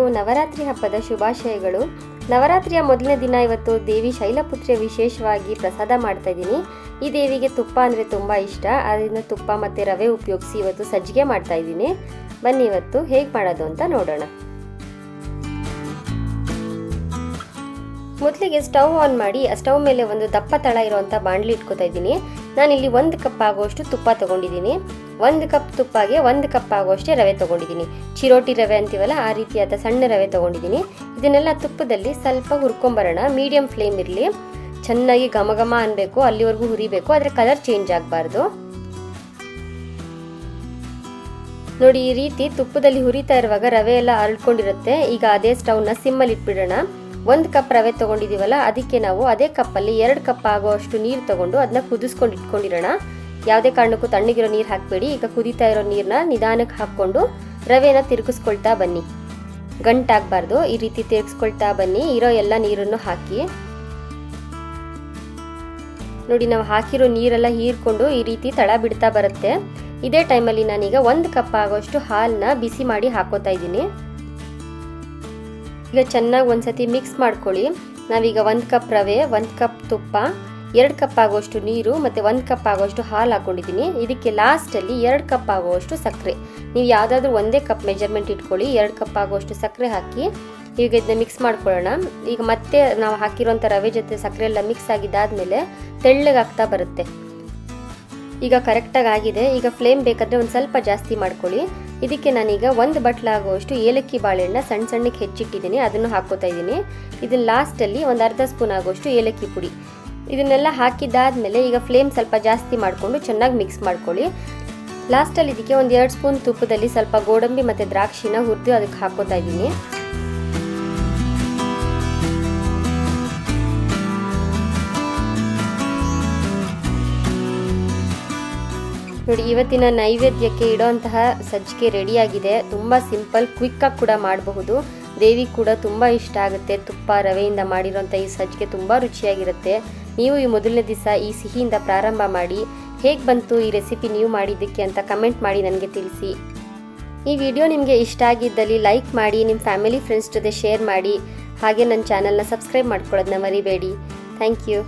ಎಲ್ಲರಿಗೂ ನವರಾತ್ರಿ ಹಬ್ಬದ ಶುಭಾಶಯಗಳು. ನವರಾತ್ರಿಯ ಮೊದಲನೇ ದಿನ ಇವತ್ತು ದೇವಿ ಶೈಲಪುತ್ರಿಯ ವಿಶೇಷವಾಗಿ ಪ್ರಸಾದ ಮಾಡ್ತಾ ಇದ್ದೀನಿ. ಈ ದೇವಿಗೆ ತುಪ್ಪ ಅಂದರೆ ತುಂಬ ಇಷ್ಟ. ಅದರಿಂದ ತುಪ್ಪ ಮತ್ತು ರವೆ ಉಪಯೋಗಿಸಿ ಇವತ್ತು ಸಜ್ಜಿಗೆ ಮಾಡ್ತಾ ಇದ್ದೀನಿ. ಬನ್ನಿ ಇವತ್ತು ಹೇಗೆ ಮಾಡೋದು ಅಂತ ನೋಡೋಣ. ಮೊದಲಿಗೆ ಸ್ಟವ್ ಆನ್ ಮಾಡಿ, ಆ ಸ್ಟವ್ ಮೇಲೆ ಒಂದು ದಪ್ಪ ತಳ ಇರುವಂಥ ಬಾಣಲಿ ಇಟ್ಕೊತಾ ಇದ್ದೀನಿ. ಇಲ್ಲಿ ಒಂದು ಕಪ್ ಆಗುವಷ್ಟು ತುಪ್ಪ ತೊಗೊಂಡಿದ್ದೀನಿ. ಒಂದು ಕಪ್ ತುಪ್ಪಗೆ ಒಂದು ಕಪ್ ಆಗುವಷ್ಟೇ ರವೆ ತೊಗೊಂಡಿದ್ದೀನಿ. ಚಿರೋಟಿ ರವೆ ಅಂತೀವಲ್ಲ, ಆ ರೀತಿಯಾದ ಸಣ್ಣ ರವೆ ತೊಗೊಂಡಿದ್ದೀನಿ. ಇದನ್ನೆಲ್ಲ ತುಪ್ಪದಲ್ಲಿ ಸ್ವಲ್ಪ ಹುರ್ಕೊಂಬರೋಣ. ಮೀಡಿಯಂ ಫ್ಲೇಮ್ ಇರಲಿ. ಚೆನ್ನಾಗಿ ಘಮ ಘಮ ಅನ್ಬೇಕು, ಅಲ್ಲಿವರೆಗೂ ಹುರಿಬೇಕು. ಆದರೆ ಕಲರ್ ಚೇಂಜ್ ಆಗಬಾರ್ದು. ನೋಡಿ, ಈ ರೀತಿ ತುಪ್ಪದಲ್ಲಿ ಹುರಿತಾ ಇರುವಾಗ ರವೆ ಎಲ್ಲ ಅರಳ್ಕೊಂಡಿರುತ್ತೆ. ಈಗ ಅದೇ ಸ್ಟವ್ನ ಸಿಮ್ಮಲ್ಲಿ ಇಟ್ಬಿಡೋಣ. ಒಂದು ಕಪ್ ರವೆ ತೊಗೊಂಡಿದ್ದೀವಲ್ಲ ಅದಕ್ಕೆ ನಾವು ಅದೇ ಕಪ್ಪಲ್ಲಿ ಎರಡು ಕಪ್ ಆಗುವಷ್ಟು ನೀರು ತಗೊಂಡು ಅದನ್ನ ಕುದಿಸ್ಕೊಂಡು ಇಟ್ಕೊಂಡಿರೋಣ. ಯಾವುದೇ ಕಾರಣಕ್ಕೂ ತಣ್ಣಗಿರೋ ನೀರು ಹಾಕಬೇಡಿ, ಈಗ ಕುದೀತಾ ಇರೋ ನೀರನ್ನ ನಿಧಾನಕ್ಕೆ ಹಾಕ್ಕೊಂಡು ರವೆನ ತಿರುಗಿಸ್ಕೊಳ್ತಾ ಬನ್ನಿ. ಗಂಟಾಗಬಾರ್ದು, ಈ ರೀತಿ ತಿರುಗಿಸ್ಕೊಳ್ತಾ ಬನ್ನಿ, ಇರೋ ಎಲ್ಲ ನೀರನ್ನು ಹಾಕಿ. ನೋಡಿ, ನಾವು ಹಾಕಿರೋ ನೀರೆಲ್ಲ ಹೀರ್ಕೊಂಡು ಈ ರೀತಿ ತಳ ಬಿಡ್ತಾ ಬರುತ್ತೆ. ಇದೇ ಟೈಮಲ್ಲಿ ನಾನೀಗ ಒಂದು ಕಪ್ ಆಗೋಷ್ಟು ಹಾಲನ್ನ ಬಿಸಿ ಮಾಡಿ ಹಾಕೋತಾ ಇದ್ದೀನಿ. ಈಗ ಚೆನ್ನಾಗಿ ಒಂದ್ಸತಿ ಮಿಕ್ಸ್ ಮಾಡ್ಕೊಳ್ಳಿ. ನಾವೀಗ ಒಂದು ಕಪ್ ರವೆ, ಒಂದು ಕಪ್ ತುಪ್ಪ, ಎರಡು ಕಪ್ ಆಗುವಷ್ಟು ನೀರು ಮತ್ತು ಒಂದು ಕಪ್ ಆಗುವಷ್ಟು ಹಾಲು ಹಾಕೊಂಡಿದ್ದೀನಿ. ಇದಕ್ಕೆ ಲಾಸ್ಟಲ್ಲಿ ಎರಡು ಕಪ್ ಆಗುವಷ್ಟು ಸಕ್ಕರೆ. ನೀವು ಯಾವುದಾದ್ರೂ ಒಂದೇ ಕಪ್ ಮೆಜರ್ಮೆಂಟ್ ಇಟ್ಕೊಳ್ಳಿ, ಎರಡು ಕಪ್ ಆಗುವಷ್ಟು ಸಕ್ಕರೆ ಹಾಕಿ ಈಗ ಇದನ್ನ ಮಿಕ್ಸ್ ಮಾಡ್ಕೊಳ್ಳೋಣ. ಈಗ ಮತ್ತೆ ನಾವು ಹಾಕಿರೋಂಥ ರವೆ ಜೊತೆ ಸಕ್ಕರೆ ಎಲ್ಲ ಮಿಕ್ಸ್ ಆಗಿದ್ದಾದಮೇಲೆ ತೆಳ್ಳಗಾಗ್ತಾ ಬರುತ್ತೆ. ಈಗ ಕರೆಕ್ಟಾಗಿ ಆಗಿದೆ. ಈಗ ಫ್ಲೇಮ್ ಬೇಕಾದರೆ ಒಂದು ಸ್ವಲ್ಪ ಜಾಸ್ತಿ ಮಾಡ್ಕೊಳ್ಳಿ. ಇದಕ್ಕೆ ನಾನೀಗ ಒಂದು ಬಟ್ಲಾಗುವಷ್ಟು ಏಲಕ್ಕಿ ಬಾಳೆಹಣ್ಣ ಸಣ್ಣ ಸಣ್ಣಕ್ಕೆ ಹೆಚ್ಚಿಟ್ಟಿದ್ದೀನಿ. ಅದನ್ನು ಹಾಕೋತಾ ಇದ್ದೀನಿ. ಇದನ್ನು ಲಾಸ್ಟಲ್ಲಿ ಒಂದು ಅರ್ಧ ಸ್ಪೂನ್ ಆಗುವಷ್ಟು ಏಲಕ್ಕಿ ಪುಡಿ. ಇದನ್ನೆಲ್ಲ ಹಾಕಿದ್ದಾದಮೇಲೆ ಈಗ ಫ್ಲೇಮ್ ಸ್ವಲ್ಪ ಜಾಸ್ತಿ ಮಾಡಿಕೊಂಡು ಚೆನ್ನಾಗಿ ಮಿಕ್ಸ್ ಮಾಡ್ಕೊಳ್ಳಿ. ಲಾಸ್ಟಲ್ಲಿ ಇದಕ್ಕೆ ಒಂದು ಎರಡು ಸ್ಪೂನ್ ತುಪ್ಪದಲ್ಲಿ ಸ್ವಲ್ಪ ಗೋಡಂಬಿ ಮತ್ತು ದ್ರಾಕ್ಷಿನ ಹುರಿದು ಅದಕ್ಕೆ ಹಾಕೋತಾ ಇದ್ದೀನಿ. ನೋಡಿ, ಇವತ್ತಿನ ನೈವೇದ್ಯಕ್ಕೆ ಇಡೋಂತಹ ಸಜ್ಜಿಗೆ ರೆಡಿಯಾಗಿದೆ. ತುಂಬ ಸಿಂಪಲ್ ಕ್ವಿಕ್ಕಾಗಿ ಕೂಡ ಮಾಡಬಹುದು. ದೇವಿ ಕೂಡ ತುಂಬ ಇಷ್ಟ ಆಗುತ್ತೆ. ತುಪ್ಪ ರವೆಯಿಂದ ಮಾಡಿರೋಂಥ ಈ ಸಜ್ಜಿಗೆ ತುಂಬ ರುಚಿಯಾಗಿರುತ್ತೆ. ನೀವು ಈ ಮೊದಲನೇ ದಿವಸ ಈ ಸಿಹಿಯಿಂದ ಪ್ರಾರಂಭ ಮಾಡಿ, ಹೇಗೆ ಬಂತು ಈ ರೆಸಿಪಿ ನೀವು ಮಾಡಿದ್ದಕ್ಕೆ ಅಂತ ಕಮೆಂಟ್ ಮಾಡಿ ನನಗೆ ತಿಳಿಸಿ. ಈ ವಿಡಿಯೋ ನಿಮಗೆ ಇಷ್ಟ ಆಗಿದ್ದಲ್ಲಿ ಲೈಕ್ ಮಾಡಿ ನಿಮ್ಮ ಫ್ಯಾಮಿಲಿ, ಫ್ರೆಂಡ್ಸ್ ಜೊತೆ ಶೇರ್ ಮಾಡಿ. ಹಾಗೆ ನನ್ನ ಚಾನಲ್ನ ಸಬ್ಸ್ಕ್ರೈಬ್ ಮಾಡ್ಕೊಳ್ಳೋದನ್ನ ಮರಿಬೇಡಿ. Thank you.